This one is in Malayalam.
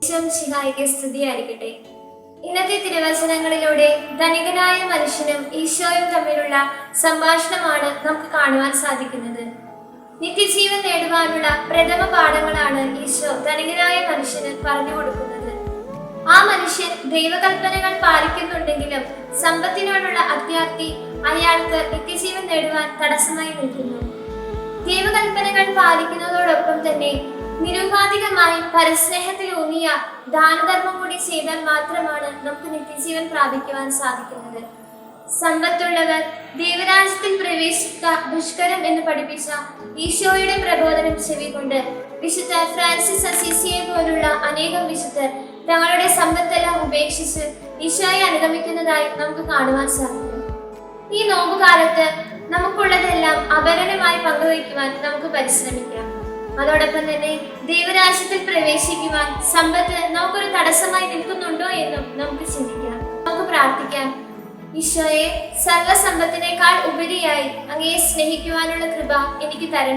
ഈശോമിശിഹായിക്ക് സ്തുതിയായിരിക്കട്ടെ. ഇന്നത്തെ തിരുവചനങ്ങളിലൂടെ ധനികനായ മനുഷ്യനും ഈശോയും തമ്മിലുള്ള സംഭാഷണമാണ് നമുക്ക് കാണുവാൻ സാധിക്കുന്നത്. നിത്യജീവൻ നേടുവാനുള്ള പ്രഥമ പാഠങ്ങളാണ് ഈശോ ധനികനായ മനുഷ്യന് പറഞ്ഞു കൊടുക്കുന്നത്. ആ മനുഷ്യൻ ദൈവകൽപ്പനകൾ പാലിക്കുന്നുണ്ടെങ്കിലും സമ്പത്തിനോടുള്ള അത്യാർത്തി അയാൾക്ക് നിത്യജീവൻ നേടുവാൻ തടസ്സമായി നിൽക്കുന്നു. ദൈവകൽപ്പനകൾ പാലിക്കുന്നതോടൊപ്പം തന്നെ നിരുപാധികമായി പരസ്നേഹത്തിൽ ഊന്നിയ ദാനധർമ്മം കൂടി ചെയ്താൽ മാത്രമാണ് നമുക്ക് നിത്യജീവൻ പ്രാപിക്കുവാൻ സാധിക്കുന്നത്. സമ്പത്തുള്ളവർ ദൈവരാജ്യത്തിൽ പ്രവേശിക്ക ദുഷ്കരം എന്ന് പഠിപ്പിച്ച ഈശോയുടെ പ്രബോധനം ചെവികൊണ്ട് വിശുദ്ധ ഫ്രാൻസിസ് അസീസിയെ പോലുള്ള അനേകം വിശുദ്ധർ തങ്ങളുടെ സമ്പത്തെല്ലാം ഉപേക്ഷിച്ച് ഈശോയെ അനുഗമിക്കുന്നതായി നമുക്ക് കാണുവാൻ സാധിക്കും. ഈ നോമ്പുകാലത്ത് നമുക്കുള്ളതെല്ലാം അപരനുമായി പങ്കുവയ്ക്കുവാൻ നമുക്ക് പരിശ്രമിക്കാം. അതോടൊപ്പം തന്നെ ദൈവരാജ്യത്തിൽ പ്രവേശിക്കുവാൻ സമ്പത്ത് നമുക്കൊരു തടസ്സമായി നിൽക്കുന്നുണ്ടോ എന്നും നമുക്ക് ചിന്തിക്കാം. നമുക്ക് പ്രാർത്ഥിക്കാം. ഈശോയെ സർവസമ്പത്തിനേക്കാൾ ഉപരിയായി അങ്ങയെ സ്നേഹിക്കുവാനുള്ള കൃപ എനിക്ക് തരണം.